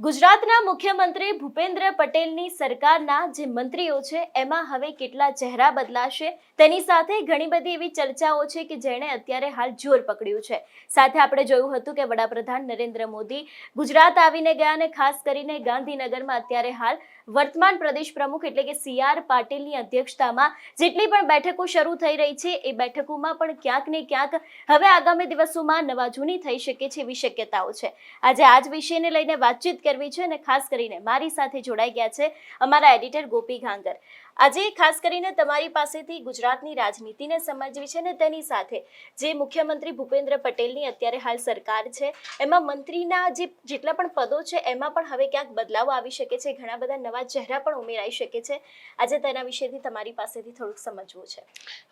ગુજરાતના મુખ્યમંત્રી ભૂપેન્દ્ર પટેલની સરકારના જે મંત્રીઓ છે, એમાં હવે કેટલા ચહેરા બદલાશે, તેની સાથે ઘણી બધી એવી ચર્ચાઓ છે કે જેણે અત્યારે હાલ જોર પકડ્યું છે. સાથે આપણે જોયું હતું કે વડાપ્રધાન નરેન્દ્ર મોદી ગુજરાત આવીને ગયા અને ખાસ કરીને ગાંધીનગરમાં અત્યારે હાલ વર્તમાન પ્રદેશ પ્રમુખ એટલે કે સી આર પાટીલની અધ્યક્ષતામાં જેટલી પણ બેઠકો શરૂ થઈ રહી છે, એ બેઠકોમાં પણ ક્યાંક ને ક્યાંક હવે આગામી દિવસોમાં નવા જૂની થઈ શકે છે એવી શક્યતાઓ છે. આજે આ જ વિષયને લઈને વાતચીત કરવી છે અને ખાસ કરીને મારી સાથે જોડાઈ ગયા છે અમારા એડિટર ગોપી ઘાંગર. આજે ખાસ કરીને તમારી પાસેથી ગુજરાતની રાજનીતિને સમજવી છે ને તેની સાથે જે મુખ્યમંત્રી ભૂપેન્દ્ર પટેલની અત્યારે હાલ સરકાર છે, એમાં મંત્રીના જે જેટલા પણ પદો છે, એમાં પણ હવે ક્યાંક બદલાવ આવી શકે છે, ઘણા બધા નવા ચહેરા પણ ઉમેરાઈ શકે છે. આજે તેના વિશેથી તમારી પાસેથી થોડુંક સમજવું છે.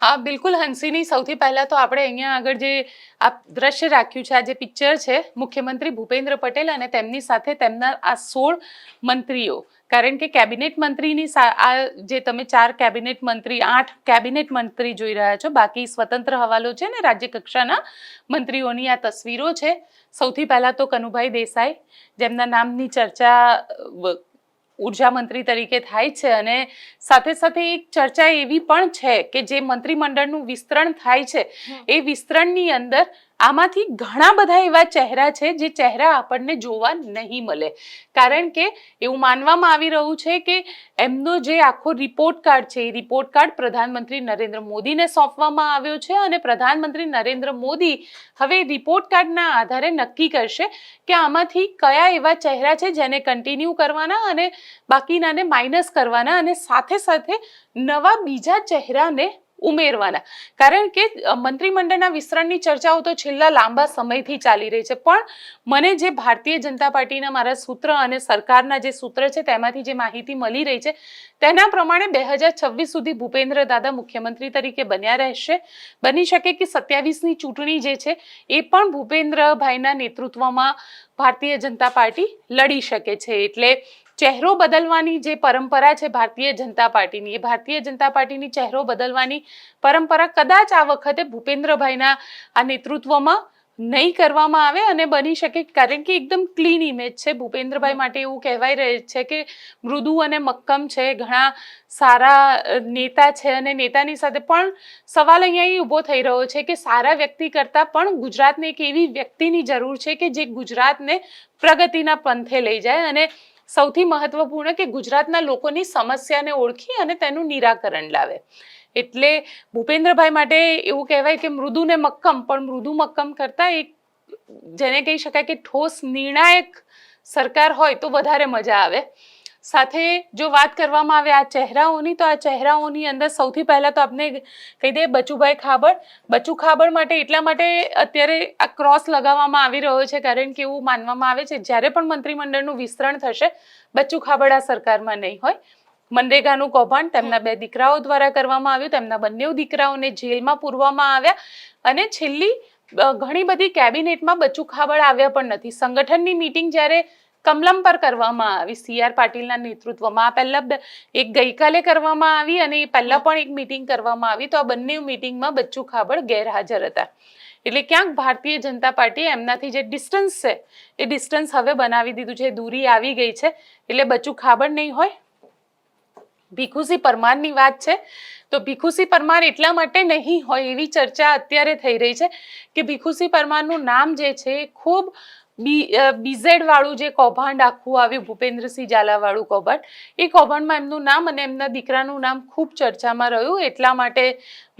હા, બિલકુલ, હંસીની સૌથી પહેલા તો આપણે અહીંયા આગળ જે આ દ્રશ્ય રાખ્યું છે, આ જે પિક્ચર છે, મુખ્યમંત્રી ભૂપેન્દ્ર પટેલ અને તેમની સાથે તેમના આ સોળ મંત્રીઓ. કારણ કે કેબિનેટ મંત્રીની આ જે તમે ચાર કેબિનેટ મંત્રી આઠ કેબિનેટ મંત્રી જોઈ રહ્યા છો બાકી સ્વતંત્ર હવાલો છે ને રાજ્ય કક્ષાના મંત્રીઓની આ તસવીરો છે. સૌથી પહેલાં તો કનુભાઈ દેસાઈ જેમના નામની ચર્ચા ઊર્જા મંત્રી તરીકે થાય છે અને સાથે સાથે એક ચર્ચા એવી પણ છે કે જે મંત્રીમંડળનું વિસ્તરણ થાય છે. એ વિસ્તરણની અંદર આમાંથી ઘણા બધા એવા ચહેરા છે જે ચહેરા આપણને જોવા નહીં મળે. કારણ કે એવું માનવામાં આવી રહ્યું છે કે એમનો જે આખો રિપોર્ટ કાર્ડ છે, એ રિપોર્ટ કાર્ડ પ્રધાનમંત્રી નરેન્દ્ર મોદીને સોંપવામાં આવ્યો છે અને પ્રધાનમંત્રી નરેન્દ્ર મોદી હવે રિપોર્ટ કાર્ડના આધારે નક્કી કરશે કે આમાંથી કયા એવા ચહેરા છે જેને કન્ટિન્યુ કરવાના અને બાકીનાને માઇનસ કરવાના અને સાથે સાથે નવા બીજા ચહેરાને ઉમેરવાના. કારણ કે મંત્રીમંડળના વિસ્તરણની ચર્ચાઓ તો છેલ્લા લાંબા સમયથી ચાલી રહી છે. પણ મને જે ભારતીય જનતા પાર્ટીના મારા સૂત્ર અને સરકારના જે સૂત્ર છે, તેમાંથી જે માહિતી મળી રહી છે, તેના પ્રમાણે બે હજાર છવ્વીસ સુધી ભૂપેન્દ્ર દાદા મુખ્યમંત્રી તરીકે બન્યા રહેશે. બની શકે કે સત્યાવીસની ચૂંટણી જે છે, એ પણ ભૂપેન્દ્રભાઈના નેતૃત્વમાં ભારતીય જનતા પાર્ટી લડી શકે છે. એટલે ચહેરો બદલવાની જે પરંપરા છે ભારતીય જનતા પાર્ટીની, એ ભારતીય જનતા પાર્ટીની ચહેરો બદલવાની પરંપરા કદાચ આ વખતે ભૂપેન્દ્રભાઈના આ નેતૃત્વમાં નહીં કરવામાં આવે અને બની શકે, કારણ કે એકદમ ક્લીન ઇમેજ છે. ભૂપેન્દ્રભાઈ માટે એવું કહેવાય રહે છે કે મૃદુ અને મક્કમ છે, ઘણા સારા નેતા છે અને નેતાની સાથે પણ સવાલ અહીંયા ઊભો થઈ રહ્યો છે કે સારા વ્યક્તિ કરતાં પણ ગુજરાતને એક એવી વ્યક્તિની જરૂર છે કે જે ગુજરાતને પ્રગતિના પંથે લઈ જાય અને સૌથી મહત્વપૂર્ણ કે ગુજરાતના લોકોની સમસ્યાને ઓળખી અને તેનું નિરાકરણ લાવે. એટલે ભૂપેન્દ્રભાઈ માટે એવું કહેવાય કે મૃદુ ને મક્કમ, પણ મૃદુ મક્કમ કરતાં એક, જેને કહી શકાય કે ઠોસ નિર્ણાયક સરકાર હોય તો વધારે મજા આવે. સાથે જો વાત કરવામાં આવે આ ચહેરાઓની, તો આ ચહેરાઓની અંદર સૌથી પહેલાં તો આપણે કહી દઈએ બચુભાઈ ખાબડ. બચુ ખાબડ માટે એટલા માટે અત્યારે આ ક્રોસ લગાવવામાં આવી રહ્યો છે, કારણ કે એવું માનવામાં આવે છે, જ્યારે પણ મંત્રીમંડળનું વિસ્તરણ થશે, બચુ ખાબડ આ સરકારમાં નહીં હોય. મનરેગાનું કૌભાંડ તેમના બે દીકરાઓ દ્વારા કરવામાં આવ્યું, તેમના બંને દીકરાઓને જેલમાં પૂરવામાં આવ્યા અને છેલ્લી ઘણી બધી કેબિનેટમાં બચુ ખાબડ આવ્યા પણ નથી. સંગઠનની મીટિંગ જ્યારે કમલમ પર કરવામાં આવી સીઆર પાટીલના નેતૃત્વમાં. આ પહેલા એક ગઈકાલે કરવામાં આવી અને એ પહેલા પણ એક મીટિંગ કરવામાં આવી. તો આ બંને મીટિંગમાં બચ્ચુ ખાબડ ગેરહાજર હતા. એટલે ક્યાંક ભારતીય જનતા પાર્ટી એમનાથી જે ડિસ્ટન્સ છે એ ડિસ્ટન્સ હવે બનાવી દીધું છે. દૂરી આવી ગઈ છે. એટલે બચ્ચુ ખાબડ નહીં હોય. ભીખુસી પરમારની વાત છે. તો ભીખુસી પરમાર એટલા માટે નહીં હોય એવી ચર્ચા અત્યારે થઈ રહી છે કે ભીખુસી પરમારનું નામ જે છે એ ખૂબ બીઝેડ વાળું જે કૌભાંડ આખું આવ્યું, ભૂપેન્દ્રસિંહ ઝાલાવાળું કૌભાંડ, એ કૌભાંડમાં એમનું નામ અને એમના દીકરાનું નામ ખૂબ ચર્ચામાં રહ્યું. એટલા માટે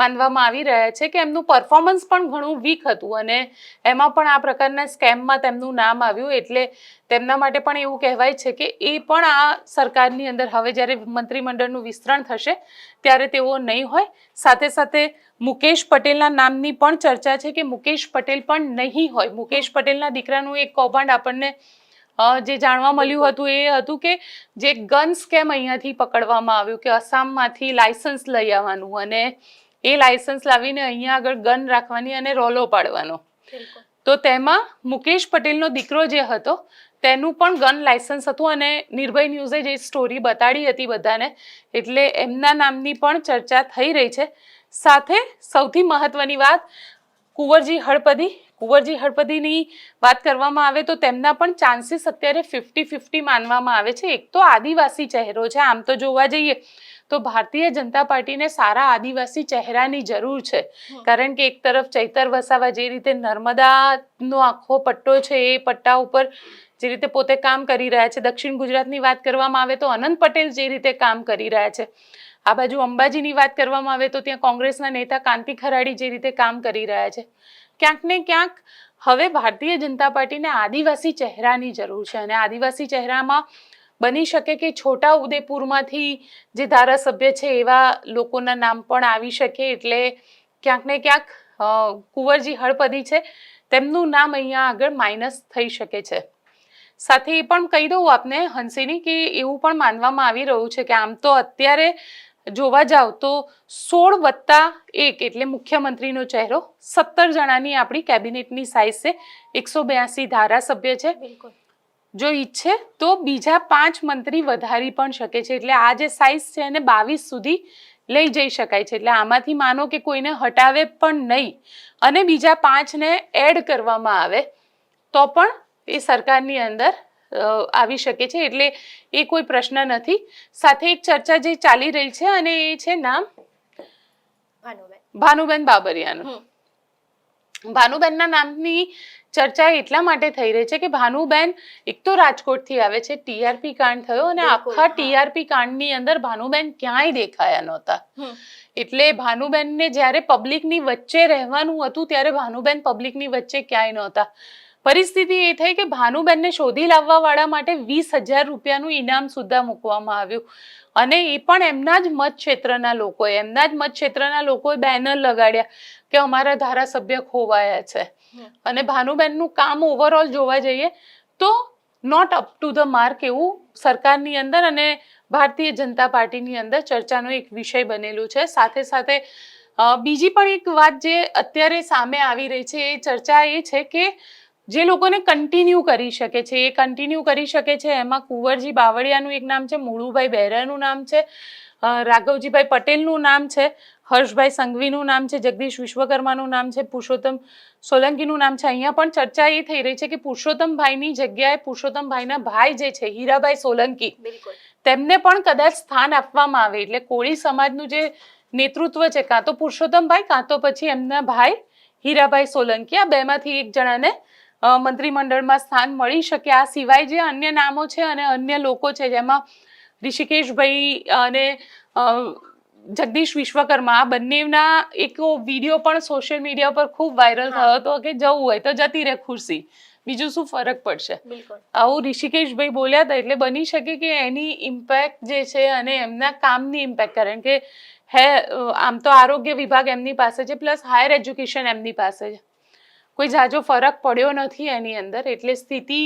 માનવામાં આવી રહ્યા છે કે એમનું પરફોર્મન્સ પણ ઘણું વીક હતું અને એમાં પણ આ પ્રકારના સ્કેમમાં તેમનું નામ આવ્યું. એટલે તેમના માટે પણ એવું કહેવાય છે કે એ પણ આ સરકારની અંદર, હવે જ્યારે મંત્રીમંડળનું વિસ્તરણ થશે, ત્યારે તેઓ નહીં હોય. સાથે સાથે મુકેશ પટેલના નામની પણ ચર્ચા છે કે મુકેશ પટેલ પણ નહીં હોય. મુકેશ પટેલના દીકરાનું એક કૌભાંડ આપણને જે જાણવા મળ્યું હતું એ હતું કે જે ગન સ્કેમ અહીંયાથી પકડવામાં આવ્યું કે આસામમાંથી લાયસન્સ લઈ આવવાનું અને એ લાયસન્સ લાવીને અહીંયા આગળ ગન રાખવાની અને રોલો પાડવાનો. તો તેમાં મુકેશ પટેલનો દીકરો જે હતો તેનું પણ ગન લાયસન્સ હતું અને નિર્ભય ન્યૂઝે જે સ્ટોરી બતાડી હતી બધાને એટલે એમના નામની પણ ચર્ચા થઈ રહી છે. સાથે સૌથી મહત્વની વાત કુંવરજી હળપદી. કુંવરજી હળપદીની વાત કરવામાં આવે તો તેમના પણ ચાન્સીસ અત્યારે ફિફ્ટી ફિફ્ટી માનવામાં આવે છે. એક તો આદિવાસી ચહેરો છે આમ તો જોવા જઈએ તો ભારતીય જનતા પાર્ટીને સારા આદિવાસી ચહેરાની જરૂર છે. કારણ કે એક તરફ ચૈતર વસાવા જે રીતે નર્મદાનો આખો પટ્ટો છે એ પટ્ટા ઉપર જે રીતે પોતે કામ કરી રહ્યા છે દક્ષિણ ગુજરાતની વાત કરવામાં આવે તો અનંત પટેલ જે રીતે કામ કરી રહ્યા છે. આ બાજુ અંબાજીની વાત કરવામાં આવે તો ત્યાં કોંગ્રેસના નેતા કાંતિ ખરાડી જે રીતે કામ કરી રહ્યા છે. ક્યાંક ને ક્યાંક હવે ભારતીય જનતા પાર્ટીને આદિવાસી ચહેરાની જરૂર છે અને આદિવાસી ચહેરામાં બની શકે કે છોટા ઉદેપુરમાંથી જે ધારાસભ્ય છે એવા લોકોના નામ પણ આવી શકે એટલે ક્યાંક ને ક્યાંક કુંવરજી હળપદી છે, તેમનું નામ અહીંયા આગળ માઇનસ થઈ શકે છે. સાથે એ પણ કહી દઉં આપને હંસીની કે એવું પણ માનવામાં આવી રહ્યું છે કે આમ તો અત્યારે જોવા જાવ તો સોળ વત્તા એક એટલે મુખ્યમંત્રીનો ચહેરો સત્તર જણાની આપણી કેબિનેટની સાઇઝ છે. એકસો બ્યાસી ધારાસભ્ય છે. જો ઈચ્છે તો બીજા પાંચ મંત્રી વધારી પણ શકે છે. એટલે આ જે સાઇઝ છે એને બાવીસ સુધી લઈ જઈ શકાય છે. એટલે આમાંથી માનો કે કોઈને હટાવે પણ નહીં. અને બીજા પાંચને એડ કરવામાં આવે તો પણ એ સરકારની અંદર આવી શકે છે એટલે એ કોઈ પ્રશ્ન નથી. સાથે એક ચર્ચા જે ચાલી રહી છે અને એ છે નામ ભાનુબેન. બાબરિયાનું. ભાનુબેનના નામની ચર્ચા એટલા માટે થઈ રહી છે કે ભાનુબેન એક તો રાજકોટથી આવે છે ટીઆરપી કાંડ થયો અને આખા ટીઆરપી કાંડની અંદર ભાનુબેન ક્યાંય દેખાયા નહોતા. એટલે ભાનુબેનને જ્યારે પબ્લિકની વચ્ચે રહેવાનું હતું ત્યારે ભાનુબેન પબ્લિકની વચ્ચે ક્યાંય નહોતા. પરિસ્થિતિ એ થઈ કે ભાનુબેનને શોધી લાવવા વાળા માટે વીસ હજાર રૂપિયાનું ઇનામ સુદ્ધા મૂકવામાં આવ્યું. અને એ પણ એમના જ મત ક્ષેત્રના લોકોએ એમના જ મત ક્ષેત્રના લોકોએ બેનર લગાડ્યા કે અમારા ધારાસભ્ય ખોવાયા છે. અને ભાનુબેનનું કામ ઓવરઓલ જોવા જઈએ તો not up to the mark એવું સરકારની અંદર અને ભારતીય જનતા પાર્ટીની અંદર ચર્ચાનો એક વિષય બનેલું છે. સાથે સાથે બીજી પણ એક વાત જે અત્યારે સામે આવી રહી છે એ ચર્ચા એ છે કે જે લોકોને કન્ટિન્યુ કરી શકે છે એ કન્ટિન્યુ કરી શકે છે એમાં કુંવરજી બાવળિયાનું એક નામ છે મુળુભાઈ બહેરાનું નામ છે રાઘવજીભાઈ પટેલનું નામ છે હર્ષભાઈ સંઘવીનું નામ છે જગદીશ વિશ્વકર્માનું નામ છે પુરુષોત્તમ સોલંકીનું નામ છે. અહીંયા પણ ચર્ચા એ થઈ રહી છે કે પુરુષોત્તમભાઈની જગ્યાએ પુરુષોત્તમભાઈના ભાઈ જે છે હીરાભાઈ સોલંકી તેમને પણ કદાચ સ્થાન આપવામાં આવે. એટલે કોળી સમાજનું જે નેતૃત્વ છે કાં તો પુરુષોત્તમભાઈ કાં તો પછી એમના ભાઈ હીરાભાઈ સોલંકી આ બેમાંથી એક જણાને મંત્રીમંડળમાં સ્થાન મળી શકે. આ સિવાય જે અન્ય નામો છે અને અન્ય લોકો છે જેમાં ઋષિકેશભાઈ અને જગદીશ વિશ્વકર્મા આ બંનેના એક વીડિયો પણ સોશિયલ મીડિયા પર ખૂબ વાયરલ થયો હતો કે જવું હોય તો જતી રહે ખુરશી. બીજું શું ફરક પડશે? આવું ઋષિકેશભાઈ બોલ્યા હતા એટલે બની શકે કે એની ઇમ્પેક્ટ જે છે અને એમના કામની ઇમ્પેક્ટ કારણ કે હે આમ તો આરોગ્ય વિભાગ એમની પાસે છે પ્લસ હાયર એજ્યુકેશન એમની પાસે છે. કોઈ જાજો ફરક પડ્યો નથી એની અંદર એટલે સ્થિતિ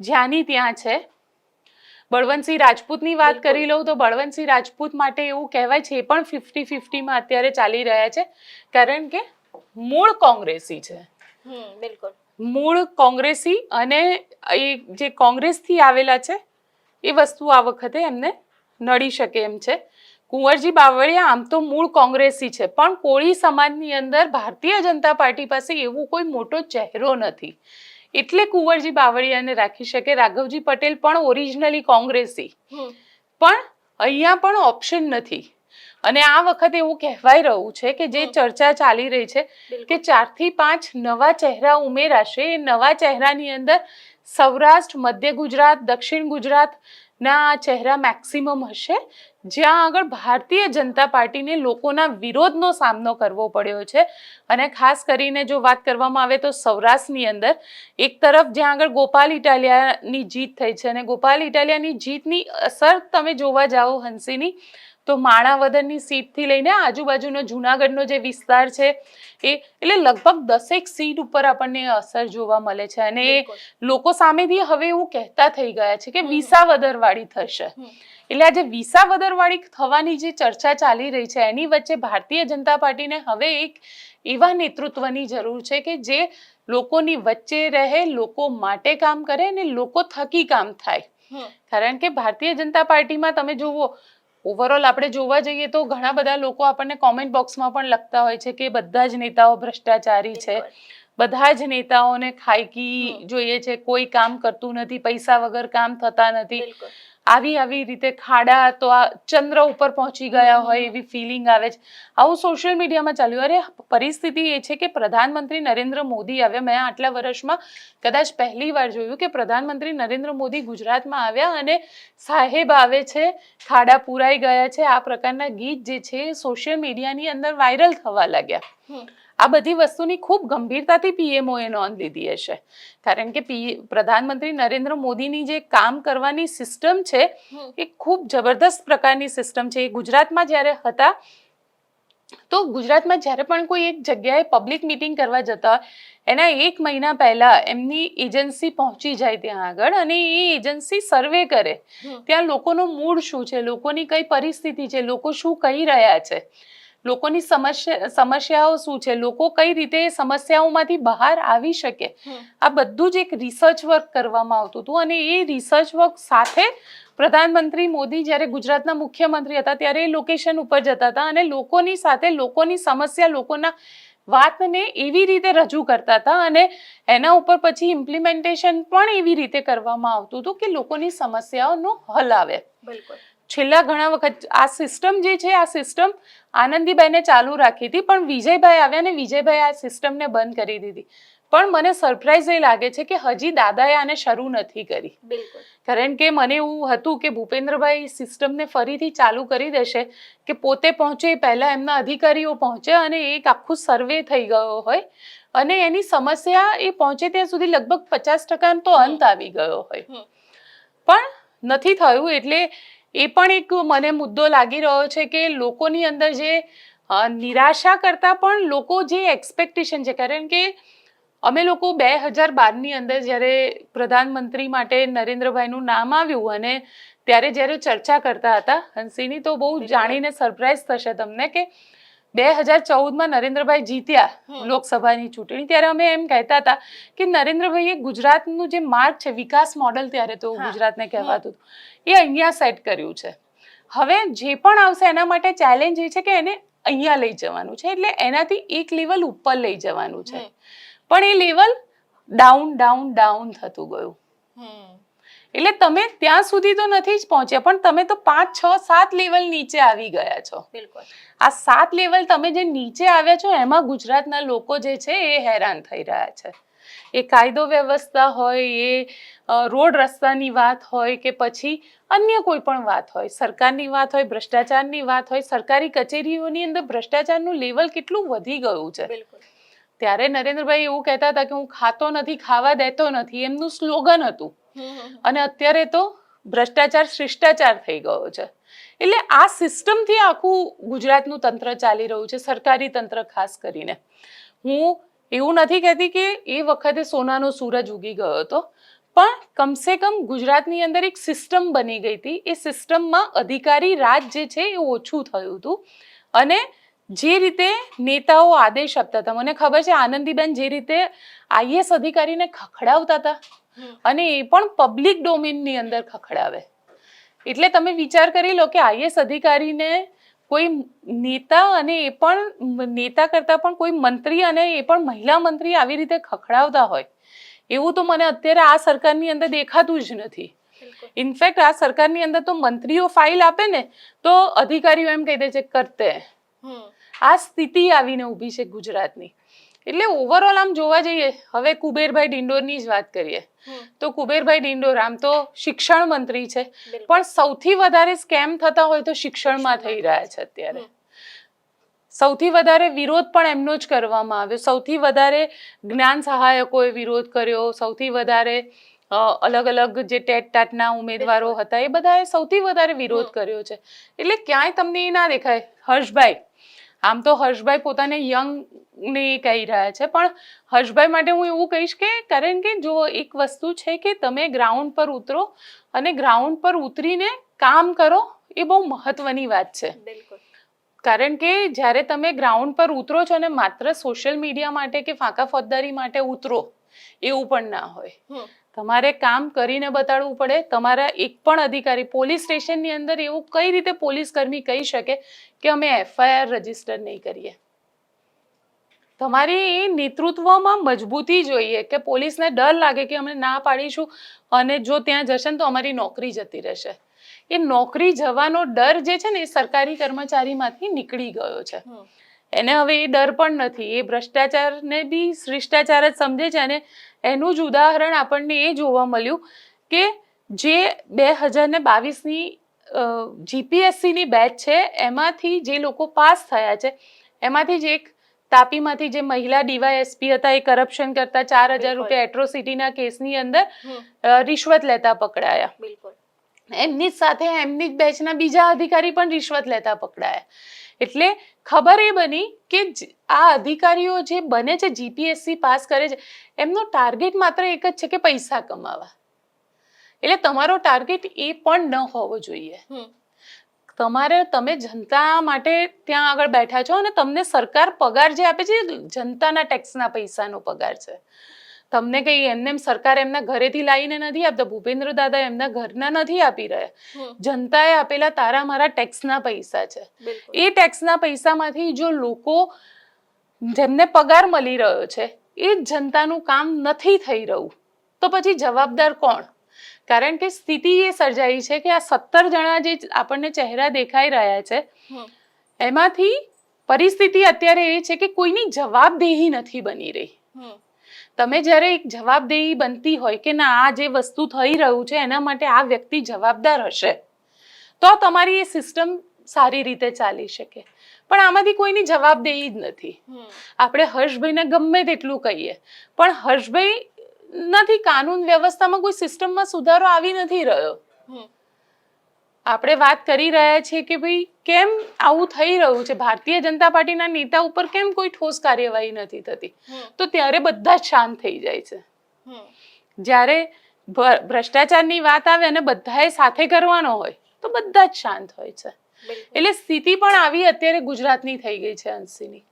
જ્યાંની ત્યાં છે. બળવંતસિંહ રાજપૂતની વાત કરી લઉં તો બળવંતસિંહ રાજપૂત માટે એવું કહેવાય છે એ પણ ફિફ્ટી ફિફ્ટીમાં અત્યારે ચાલી રહ્યા છે કારણ કે મૂળ કોંગ્રેસી છે. બિલકુલ. મૂળ કોંગ્રેસી અને એ જે કોંગ્રેસથી આવેલા છે એ વસ્તુ આ વખતે એમને નડી શકે એમ છે. કુંવરજી બાવળિયા આમ તો મૂળ કોંગ્રેસી છે પણ કોળી સમાજની અંદર ભારતીય જનતા પાર્ટી પાસે એવું કોઈ મોટો ચહેરો નથી. એટલે કુંવરજી બાવળિયાને રાખી શકે રાઘવજી પટેલ પણ ઓરિજિનલી કોંગ્રેસી. પણ અહીંયા પણ ઓપ્શન નથી. અને આ વખતે એવું કહેવાય રહ્યું છે કે જે ચર્ચા ચાલી રહી છે કે ચાર ચારથી પાંચ નવા ચહેરા ઉમેરાશે. એ નવા ચહેરાની અંદર સૌરાષ્ટ્ર મધ્ય ગુજરાત દક્ષિણ ગુજરાતના આ ચહેરા મેક્સિમમ હશે. જ્યાં આગળ ભારતીય જનતા પાર્ટીને લોકોના વિરોધનો સામનો કરવો પડ્યો છે. અને ખાસ કરીને જો વાત કરવામાં આવે તો સૌરાષ્ટ્રની અંદર, એક તરફ જ્યાં આગળ ગોપાલ ઇટાલિયાની જીત થઈ છે અને ગોપાલ ઇટાલિયાની જીતની અસર તમે જોવા જાઓ હંસીની તો માણાવદરની સીટથી લઈને આજુબાજુનો જુનાગઢનો જે વિસ્તાર છે એ એટલે લગભગ દસેક સીટ ઉપર આપણને અસર જોવા મળે છે અને એ. લોકો સામેથી હવે એવું કહેતા થઈ ગયા છે કે. વિસાવદરવાળી થશે. એટલે આજે વિસાવદરવાળી થવાની જે ચર્ચા ચાલી રહી છે એની વચ્ચે ભારતીય જનતા પાર્ટીને હવે એક એવા નેતૃત્વની જરૂર છે કે જે લોકોની વચ્ચે રહે લોકો માટે કામ કરે અને લોકો થકી કામ થાય કારણ કે ભારતીય જનતા પાર્ટીમાં તમે જુઓ ઓવરઓલ આપણે જોવા જઈએ તો ઘણા બધા લોકો આપણને કોમેન્ટ બોક્સમાં પણ લખતા હોય છે કે બધા જ નેતાઓ ભ્રષ્ટાચારી છે. બધા જ નેતાઓને ખાઈકી જોઈએ છે કોઈ કામ કરતું નથી પૈસા વગર કામ થતા નથી. આવી આવી રીતે ખાડા તો આ ચંદ્ર ઉપર પહોંચી ગયા હોય એવી ફિલિંગ આવે છે. આવું સોશિયલ મીડિયામાં ચાલ્યું. અરે પરિસ્થિતિ એ છે કે પ્રધાનમંત્રી નરેન્દ્ર મોદી આવ્યા. મેં આટલા વર્ષમાં કદાચ પહેલી વાર જોયું કે પ્રધાનમંત્રી નરેન્દ્ર મોદી ગુજરાતમાં આવ્યા અને સાહેબ આવે છે ખાડા પુરાઈ ગયા છે. આ પ્રકારના ગીત જે છે સોશિયલ મીડિયાની અંદર વાયરલ થવા લાગ્યા. આ બધી વસ્તુની ખૂબ ગંભીરતાથી પીએમઓએ નોંધ લીધી હશે. કારણ કે પી પ્રધાનમંત્રી નરેન્દ્ર મોદીની જે કામ કરવાની સિસ્ટમ છે એ ખૂબ જબરદસ્ત પ્રકારની સિસ્ટમ છે. એ ગુજરાતમાં જ્યારે હતા તો ગુજરાતમાં જ્યારે પણ કોઈ એક જગ્યાએ પબ્લિક મિટિંગ કરવા જતા એના એક મહિના પહેલા એમની એજન્સી પહોંચી જાય ત્યાં આગળ અને એ એજન્સી સર્વે કરે. ત્યાં લોકોનો મૂડ શું છે? લોકોની કઈ પરિસ્થિતિ છે? લોકો શું કહી રહ્યા છે? લોકોની સમસ્યા સમસ્યાઓ શું છે? લોકો કઈ રીતે સમસ્યાઓમાંથી બહાર આવી શકે? આ બધું જ એક રિસર્ચ વર્ક કરવામાં આવતું હતું અને એ રિસર્ચ વર્ક સાથે પ્રધાનમંત્રી મોદી જ્યારે ગુજરાતના મુખ્યમંત્રી હતા ત્યારે એ લોકેશન ઉપર જતા હતા અને લોકોની સાથે લોકોની સમસ્યા લોકોના વાતને એવી રીતે રજૂ કરતા હતા અને એના ઉપર પછી ઇમ્પ્લિમેન્ટેશન પણ એવી રીતે કરવામાં આવતું હતું કે લોકોની સમસ્યાઓનો હલ આવે. બિલકુલ. છેલ્લા ઘણા વખત આ સિસ્ટમ જે છે આ સિસ્ટમ આનંદીબાઈને ચાલુ રાખી હતી પણ વિજયભાઈ આવ્યા ને વિજયભાઈ આ સિસ્ટમને બંધ કરી દીધી. પણ મને સરપ્રાઈઝ એ લાગે છે કે હજી દાદાએ આને શરૂ નથી કરી. કારણ કે મને એવું હતું કે ભૂપેન્દ્રભાઈ સિસ્ટમને ફરીથી ચાલુ કરી દેશે કે પોતે પહોંચે પહેલા એમના અધિકારીઓ પહોંચે અને એક આખું સર્વે થઈ ગયો હોય. અને એની સમસ્યા એ પહોંચે ત્યાં સુધી લગભગ પચાસ ટકા તો અંત આવી ગયો હોય. પણ નથી થયું એટલે એ પણ એક મને મુદ્દો લાગી રહ્યો છે કે લોકોની અંદર જે નિરાશા કરતા પણ લોકો જે એક્સપેક્ટેશન છે કારણ કે અમે લોકો બે હજાર બારની અંદર જ્યારે પ્રધાનમંત્રી માટે નરેન્દ્રભાઈનું નામ આવ્યું અને ત્યારે જ્યારે ચર્ચા કરતા હતા હંસીની તો બહુ જાણીને સરપ્રાઈઝ થશે તમને કે બે હજાર ચૌદમાં નરેન્દ્રભાઈ જીત્યા લોકસભાની ચૂંટણી. ત્યારે અમે એમ કહેતા હતા કે નરેન્દ્રભાઈએ ગુજરાતનું જે માર્ગ છે વિકાસ મોડલ ત્યારે તો ગુજરાતને કહેવાતું હતું એ અહીંયા સેટ કર્યું છે. હવે જે પણ આવશે એના માટે ચેલેન્જ એ છે કે એને અહીંયા લઈ જવાનું છે એટલે એનાથી એક લેવલ ઉપર લઈ જવાનું છે. પણ એ લેવલ ડાઉન ડાઉન ડાઉન થતું ગયું. એટલે તમે ત્યાં સુધી તો નથી જ પહોંચ્યા પણ તમે તો પાંચ છ સાત લેવલ નીચે આવી ગયા છો. બિલકુલ. આ સાત લેવલ તમે જે નીચે આવ્યા છો એમાં ગુજરાતના લોકો જે છે એ હેરાન થઈ રહ્યા છે. એ કાયદો વ્યવસ્થા હોય એ રોડ રસ્તાની વાત હોય કે પછી અન્ય કોઈ પણ વાત હોય સરકારની વાત હોય ભ્રષ્ટાચારની વાત હોય સરકારી કચેરીઓની અંદર ભ્રષ્ટાચારનું લેવલ કેટલું વધી ગયું છે. બિલકુલ. ત્યારે નરેન્દ્રભાઈ એવું કહેતા હતા કે હું ખાતો નથી ખાવા દેતો નથી એમનું સ્લોગન હતું. અને અત્યારે તો ભ્રષ્ટાચાર શિષ્ટાચાર થઈ ગયો છે. એટલે આ સિસ્ટમથી આખું ગુજરાતનું તંત્ર ચાલી રહ્યું છે, સરકારી તંત્ર ખાસ કરીને. હું એવું નથી કહેતી કે એ વખતે સોનાનો સૂરજ ઉગી ગયો હતો, પણ કમસે કમ ગુજરાતની અંદર એક સિસ્ટમ બની ગઈ હતી. એ સિસ્ટમમાં અધિકારી રાજ જે છે એ ઓછું થયું હતું. અને જે રીતે નેતાઓ આદેશ આપતા હતા, મને ખબર છે આનંદીબેન જે રીતે આઈએસ અધિકારીને ખખડાવતા હતા. અને એ પણ પબ્લિક ડોમેનની અંદર ખખડાવે. એટલે તમે વિચાર કરી લો કે આઈએસ અધિકારીને કોઈ નેતા અને એ પણ નેતા કરતા પણ કોઈ મંત્રી અને એ પણ મહિલા મંત્રી આવી રીતે ખખડાવતા હોય એવું તો મને અત્યારે આ સરકારની અંદર દેખાતું જ નથી. ઇનફેક્ટ આ સરકારની અંદર તો મંત્રીઓ ફાઇલ આપે ને તો અધિકારીઓ એમ કહી દે છે કરતે. આ સ્થિતિ આવીને ઊભી છે ગુજરાતની. એટલે ઓવરઓલ આમ જોવા જઈએ હવે કુબેરભાઈ ડિંડોરની જ વાત કરીએ. તો કુબેરભાઈ ડિંડોર આમ તો શિક્ષણ મંત્રી છે. પણ સૌથી વધારે સ્કેમ થતા હોય તો શિક્ષણમાં થઈ રહ્યા છે અત્યારે. સૌથી વધારે વિરોધ પણ એમનો જ કરવામાં આવ્યો. સૌથી વધારે જ્ઞાન સહાયકોએ વિરોધ કર્યો. સૌથી વધારે અલગ અલગ જે ટેટ ટાટના ઉમેદવારો હતા એ બધાએ સૌથી વધારે વિરોધ કર્યો છે. એટલે ક્યાંય તમને એ ના દેખાય. હર્ષભાઈ આમ તો હર્ષભાઈ પોતાને યંગ ને કહી રહ્યા છે પણ હર્ષભાઈ માટે હું એવું કહીશ કે કારણ કે જો એક વસ્તુ છે કે તમે ગ્રાઉન્ડ પર ઉતરો અને ગ્રાઉન્ડ પર ઉતરીને કામ કરો એ બહુ મહત્વની વાત છે. બિલકુલ. કારણ કે જ્યારે તમે ગ્રાઉન્ડ પર ઉતરો છો ને માત્ર સોશિયલ મીડિયા માટે કે ફાંકા ફોજદારી માટે ઉતરો એવું પણ ના હોય. તમારે કામ કરીને બતાડવું પડે. તમારા એક પણ અધિકારી પોલીસ સ્ટેશનની અંદર એવું કઈ રીતે પોલીસ કર્મી કહી શકે કે અમે એફઆઈઆર રજિસ્ટર નહીં કરીએ. તમારી નેતૃત્વમાં મજબૂતી જોઈએ કે પોલીસને ડર લાગે કે અમે ના પાડીશું અને જો ત્યાં જશે ને તો અમારી નોકરી જતી રહેશે. એ નોકરી જવાનો ડર જે છે ને એ સરકારી કર્મચારીમાંથી નીકળી ગયો છે. એને હવે એ ડર પણ નથી. એ ભ્રષ્ટાચારને બી શિષ્ટાચાર જ સમજે છે અને એનું જ ઉદાહરણ આપણને એ જોવા મળ્યું કે જે બે હજાર ને બાવીસની જીપીએસસીની બેચ છે એમાંથી જે લોકો પાસ થયા છે એમાંથી જ એક તાપીમાંથી જે મહિલા ડીવાયએસપી હતા એ કરપ્શન કરતા ચાર હજાર. રૂપિયા એટ્રોસિટીના કેસની અંદર રિશ્વત લેતા પકડાયા. બિલકુલ. એમની જ સાથે એમની જ બેચના બીજા અધિકારી પણ રિશ્વત લેતા પકડાયા. એટલે ખબર એ બની કે આ અધિકારીઓ જે બને છે જીપીએસસી પાસ કરે છે એમનો ટાર્ગેટ માત્ર એક જ છે કે પૈસા કમાવા. એટલે તમારો ટાર્ગેટ એ પણ ન હોવો જોઈએ. તમારે તમે જનતા માટે ત્યાં આગળ બેઠા છો અને તમને સરકાર પગાર જે આપે છે જનતાના ટેક્સના પૈસાનો પગાર છે. તમને કઈ એમને એમ સરકાર એમના ઘરેથી લાવીને નથી આપતા ભૂપેન્દ્ર દાદા એમના ઘરના નથી આપી રહ્યા. જનતાએ આપેલા તારા મારા ટેક્સના પૈસા છે. એ ટેક્સના પૈસામાંથી જો લોકો જેમને પગાર મળી રહ્યો છે એ જ જનતાનું કામ નથી થઈ રહ્યું. તો પછી જવાબદાર કોણ? કારણ કે સ્થિતિ એ સર્જાઈ છે કે આ સત્તર જણા જે આપણને ચહેરા દેખાઈ રહ્યા છે એમાંથી પરિસ્થિતિ અત્યારે એ છે કે કોઈની જવાબદેહી નથી બની રહી. તમે જ્યારે એક જવાબદેહી બનતી હોય કે ના આ જે વસ્તુ થઈ રહ્યું છે એના માટે આ વ્યક્તિ જવાબદાર હશે તો તમારી એ સિસ્ટમ સારી રીતે ચાલી શકે. પણ આમાંથી કોઈની જવાબદેહી જ નથી. આપણે હર્ષભાઈને ગમે તેટલું કહીએ પણ હર્ષભાઈ નથી કાનૂન વ્યવસ્થામાં કોઈ સિસ્ટમમાં સુધારો આવી નથી રહ્યો. આપણે વાત કરી રહ્યા છીએ કે ભાઈ કેમ આવું થઈ રહ્યું છે? ભારતીય જનતા પાર્ટીના નેતા ઉપર કેમ કોઈ ઠોસ કાર્યવાહી નથી થતી? તો ત્યારે બધા જ શાંત થઈ જાય છે. જ્યારે ભ્રષ્ટાચારની વાત આવે અને બધાએ સાથે કરવાનો હોય તો બધા જ શાંત હોય છે. એટલે સ્થિતિ પણ આવી અત્યારે ગુજરાતની થઈ ગઈ છે અંશીની.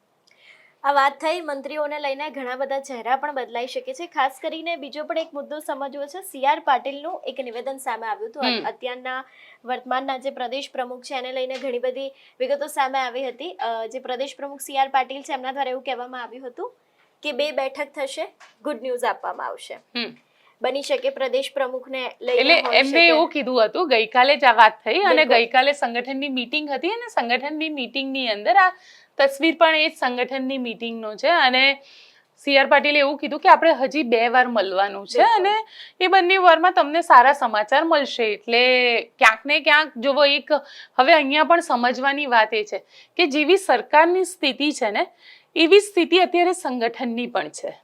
આ વાત થઈ મંત્રીઓને લઈને ઘણા બધા ચહેરા પણ બદલાઈ શકે છે. ખાસ કરીને બીજો પણ એક મુદ્દો સમજવો છે. સી આર પાટીલનું એક નિવેદન સામે આવ્યું હતું. અત્યારના વર્તમાનના જે પ્રદેશ પ્રમુખ છે એને લઈને ઘણી બધી વિગતો સામે આવી હતી. જે પ્રદેશ પ્રમુખ સી આર પાટીલ છે એમના દ્વારા એવું કહેવામાં આવ્યું હતું કે બે બેઠક થશે ગુડ ન્યૂઝ આપવામાં આવશે. બની શકે પ્રદેશ પ્રમુખને એટલે એમને એવું કીધું હતું ગઈકાલે જ આ વાત થઈ અને ગઈકાલે સંગઠનની મીટિંગ હતી અને સંગઠનની મીટિંગની અંદર આ તસવીર પણ એ જ સંગઠનની મીટિંગનો છે અને સી આર પાટીલે એવું કીધું કે આપણે હજી બે વાર મળવાનું છે અને એ બંને વારમાં તમને સારા સમાચાર મળશે. એટલે ક્યાંક ને ક્યાંક જોવો એક હવે અહીંયા પણ સમજવાની વાત એ છે કે જેવી સરકારની સ્થિતિ છે ને એવી સ્થિતિ અત્યારે સંગઠનની પણ છે.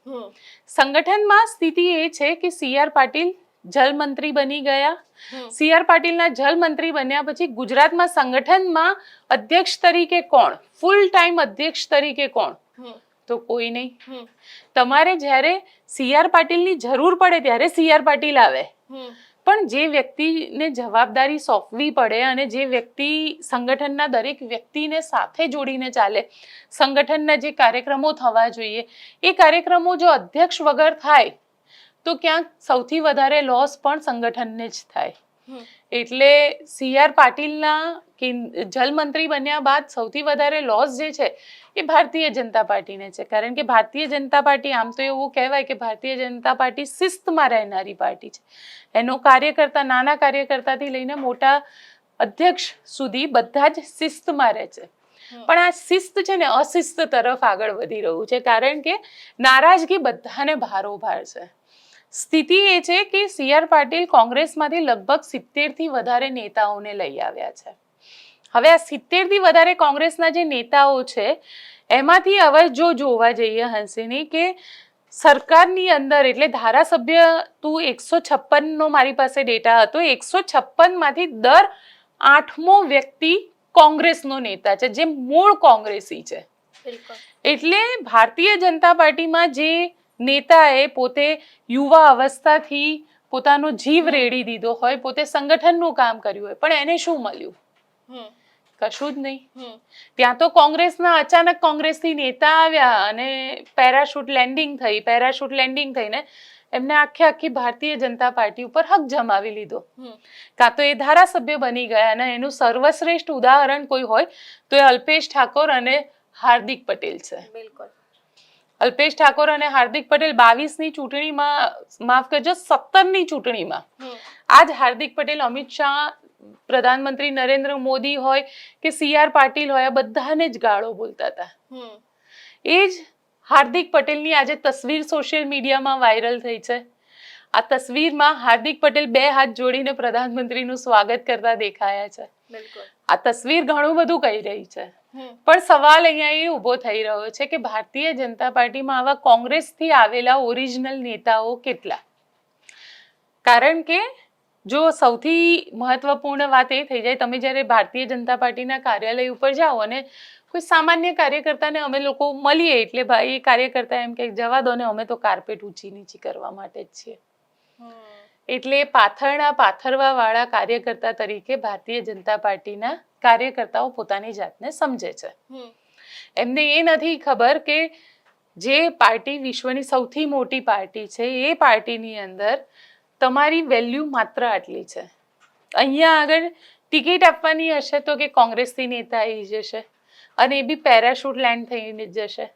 સંગઠનમાં સ્થિતિ એ છે કે સી આર પાટીલ જલમંત્રી બની ગયા. સીઆર સી આર પાટીલના જલમંત્રી બન્યા પછી ગુજરાતમાં સંગઠનમાં અધ્યક્ષ તરીકે કોણ? ફૂલ ટાઈમ અધ્યક્ષ તરીકે કોણ? તો કોઈ નહીં. તમારે જ્યારે સી આર પાટીલની જરૂર પડે ત્યારે સી આર પાટીલ આવે. પણ જે વ્યક્તિને જવાબદારી સોંપવી પડે અને જે વ્યક્તિ સંગઠનના દરેક વ્યક્તિને સાથે જોડીને ચાલે સંગઠનના જે કાર્યક્રમો થવા જોઈએ એ કાર્યક્રમો જો અધ્યક્ષ વગર થાય તો ક્યાંક સૌથી વધારે લોસ પણ સંગઠનને જ થાય. એટલે સી આર પાટીલના જલમંત્રી બન્યા બાદ સૌથી વધારે લોસ જે છે એ ભારતીય જનતા પાર્ટીને છે. કારણ કે ભારતીય જનતા પાર્ટી આમ તો એવું કહેવાય કે ભારતીય જનતા પાર્ટી શિસ્તમાં રહેનારી પાર્ટી છે. એનો કાર્યકર્તા નાના કાર્યકર્તાથી લઈને મોટા અધ્યક્ષ સુધી બધા જ શિસ્તમાં રહે છે. પણ આ શિસ્ત છે ને અશિસ્ત તરફ આગળ વધી રહ્યું છે. કારણ કે નારાજગી બધાને ભારોભાર છે. સ્થિતિ એ છે કે સી આર પાટીલ કોંગ્રેસમાંથી લગભગ સિત્તેરથી વધારે નેતાઓને લઈ આવ્યા છે. હવે આ સિત્તેરથી વધારે કોંગ્રેસના જે નેતાઓ છે એમાંથી હવે જો જોવા જઈએ હંસીની કે સરકારની અંદર એટલે ધારાસભ્ય તું એકસો છપ્પનનો મારી પાસે ડેટા હતો એકસો છપ્પનમાંથી દર આઠમો વ્યક્તિ કોંગ્રેસનો નેતા છે જે મૂળ કોંગ્રેસી છે. એટલે ભારતીય જનતા પાર્ટીમાં જે નેતાએ પોતે યુવા અવસ્થાથી પોતાનો જીવ રેડી દીધો હોય પોતે સંગઠનનું કામ કર્યું હોય પણ એને શું મળ્યું? કશું જ નહીં. ત્યાં તો કોંગ્રેસના અચાનક કોંગ્રેસથી નેતા આવ્યા અને પેરાશૂટ લેન્ડિંગ થઈ પેરાશૂટ લેન્ડિંગ થઈને એમને આખે આખી ભારતીય જનતા પાર્ટી ઉપર હક જમાવી લીધો. કાં તો એ ધારાસભ્ય બની ગયા અને એનું સર્વશ્રેષ્ઠ ઉદાહરણ કોઈ હોય તો એ અલ્પેશ ઠાકોર અને હાર્દિક પટેલ છે. બિલકુલ. અલ્પેશ ઠાકોર અને હાર્દિક પટેલ બાવીસની ચૂંટણીમાં માફ કરજો સત્તરની ચૂંટણીમાં. આજ હાર્દિક પટેલ અમિત શાહ પ્રધાનમંત્રી નરેન્દ્ર મોદી હોય કે સી આર પાટીલ હોય આ બધાને જ ગાળો બોલતા હતા. એ જ હાર્દિક પટેલની આજે તસવીર સોશિયલ મીડિયામાં વાયરલ થઈ છે. આ તસવીરમાં હાર્દિક પટેલ બે હાથ જોડીને પ્રધાનમંત્રીનું સ્વાગત કરતા દેખાયા છે. આ તસવીર ઘણું બધું કહી રહી છે. પણ સવાલ અહીંયા એ ઊભો થઈ રહ્યો છે કે ભારતીય જનતા પાર્ટીમાં આવા કોંગ્રેસથી આવેલા ઓરિજિનલ નેતાઓ કેટલા કારણ કે જો સૌથી મહત્વપૂર્ણ વાત એ થઈ જાય, તમે જ્યારે ભારતીય જનતા પાર્ટીના કાર્યાલય ઉપર જાઓ અને કોઈ સામાન્ય કાર્યકર્તાને અમે લોકો મળીએ એટલે ભાઈ કાર્યકર્તા એમ કે જવા દો ને અમે તો કાર્પેટ ઊંચી નીચી કરવા માટે જ છીએ. એટલે પાથરણા પાથરવા વાળા કાર્યકર્તા તરીકે ભારતીય જનતા પાર્ટીના કાર્યકર્તાઓ પોતાની જાતને સમજે છે. એમને એ નથી ખબર કે જે પાર્ટી વિશ્વની સૌથી મોટી પાર્ટી છે એ પાર્ટીની અંદર તમારી વેલ્યુ માત્ર આટલી છે. અહીંયા આગળ ટિકિટ આપવાની હશે તો કે કોંગ્રેસથી નેતા આવી જશે અને એ બી પેરાશૂટ લેન્ડ થઈને જશે.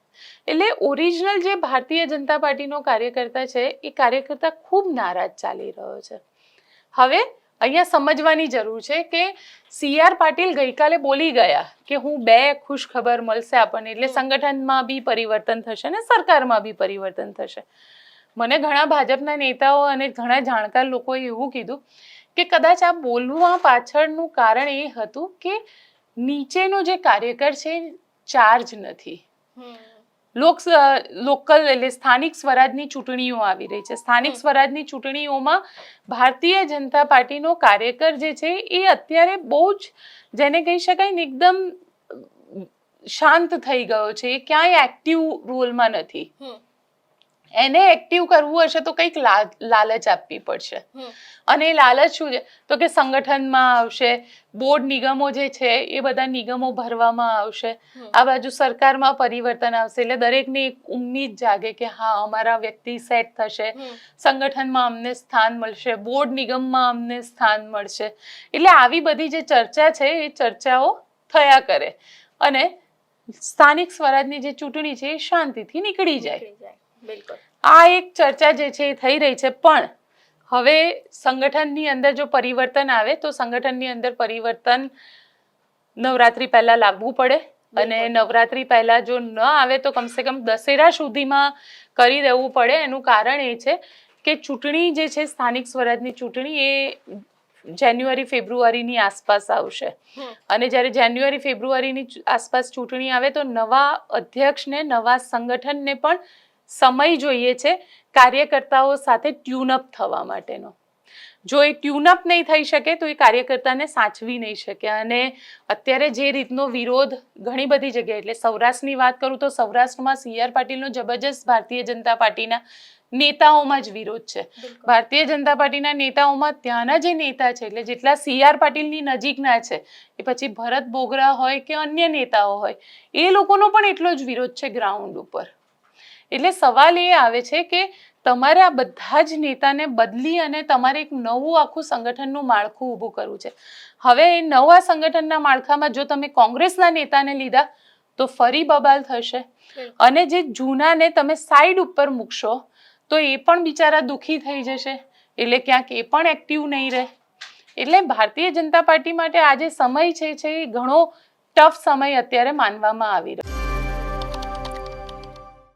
એટલે ઓરિજિનલ જે ભારતીય જનતા પાર્ટીનો કાર્યકર્તા છે એ કાર્યકર્તા ખૂબ નારાજ ચાલી રહ્યો છે. હવે અહીંયા સમજવાની જરૂર છે કે સી આર પાટીલ ગઈકાલે બોલી ગયા કે હું બે ખુશ ખબર મળશે આપણને એટલે સંગઠનમાં બી પરિવર્તન થશે ને સરકારમાં બી પરિવર્તન થશે. મને ઘણા ભાજપના નેતાઓ અને ઘણા જાણકાર લોકોએ એવું કીધું કે કદાચ આ બોલવા પાછળનું કારણ એ હતું કે નીચેનો જે કાર્યકર છે ચાર્જ નથી. લોક લોકલ એટલે સ્થાનિક સ્વરાજની ચૂંટણીઓ આવી રહી છે સ્થાનિક. સ્વરાજની ચૂંટણીઓમાં ભારતીય જનતા પાર્ટીનો કાર્યકર જે છે એ અત્યારે બહુ જ જેને કહી શકાય ને એકદમ શાંત થઈ ગયો છે એ ક્યાંય એક્ટિવ રોલમાં નથી. એને એક્ટિવ કરવું હશે તો કંઈક લાલચ આપવી પડશે. અને એ લાલચ શું છે? તો કે સંગઠનમાં આવશે બોર્ડ નિગમો જે છે એ બધા નિગમો ભરવામાં આવશે. આ બાજુ સરકારમાં પરિવર્તન આવશે. એટલે દરેકને એક ઉમ્મીદ જાગે કે હા અમારા વ્યક્તિ સેટ થશે. સંગઠનમાં અમને સ્થાન મળશે. બોર્ડ નિગમમાં અમને સ્થાન મળશે. એટલે આવી બધી જે ચર્ચા છે એ ચર્ચાઓ થયા કરે. અને સ્થાનિક સ્વરાજની જે ચૂંટણી છે એ શાંતિથી નીકળી જાય. આ એક ચર્ચા જે છે એ થઈ રહી છે પણ હવે સંગઠનની અંદર જો પરિવર્તન આવે તો સંગઠનની અંદર પરિવર્તન નવરાત્રી પહેલા લાવવું પડે અને નવરાત્રિ પહેલા જો ન આવે તો કમસે કમ દશેરા સુધીમાં કરી દેવું પડે. એનું કારણ એ છે કે ચૂંટણી જે છે સ્થાનિક સ્વરાજની ચૂંટણી એ જાન્યુઆરી ફેબ્રુઆરીની આસપાસ આવશે. અને જ્યારે જાન્યુઆરી ફેબ્રુઆરીની આસપાસ ચૂંટણી આવે તો નવા અધ્યક્ષને નવા સંગઠનને પણ સમય જોઈએ છે કાર્યકર્તાઓ સાથે ટ્યુનઅપ થવા માટેનો. જો એ ટ્યુનઅપ નહીં થઈ શકે તો એ કાર્યકર્તાને સાચવી નહીં શકે અને અત્યારે જે રીતનો વિરોધ ઘણી બધી જગ્યાએ એટલે સૌરાષ્ટ્રની વાત કરું તો સૌરાષ્ટ્રમાં સી આર પાટીલનો જબરજસ્ત ભારતીય જનતા પાર્ટીના નેતાઓમાં જ વિરોધ છે. ભારતીય જનતા પાર્ટીના નેતાઓમાં ત્યાંના જે નેતા છે એટલે જેટલા સી આર પાટીલની નજીકના છે એ પછી ભરત બોગરા હોય કે અન્ય નેતાઓ હોય એ લોકોનો પણ એટલો જ વિરોધ છે ગ્રાઉન્ડ ઉપર. એટલે સવાલ એ આવે છે કે તમારે આ બધા જ નેતાને બદલી અને તમારે એક નવું આખું સંગઠનનું માળખું ઊભું કરવું છે. હવે એ નવા સંગઠનના માળખામાં જો તમે કોંગ્રેસના નેતાને લીધા તો ફરી બબાલ થશે. અને જે જૂનાને તમે સાઈડ ઉપર મૂકશો તો એ પણ બિચારા દુઃખી થઈ જશે. એટલે ક્યાંક એ પણ એક્ટિવ નહીં રહે. એટલે ભારતીય જનતા પાર્ટી માટે આજે સમય છે છે એ ઘણો ટફ સમય અત્યારે માનવામાં આવી રહ્યો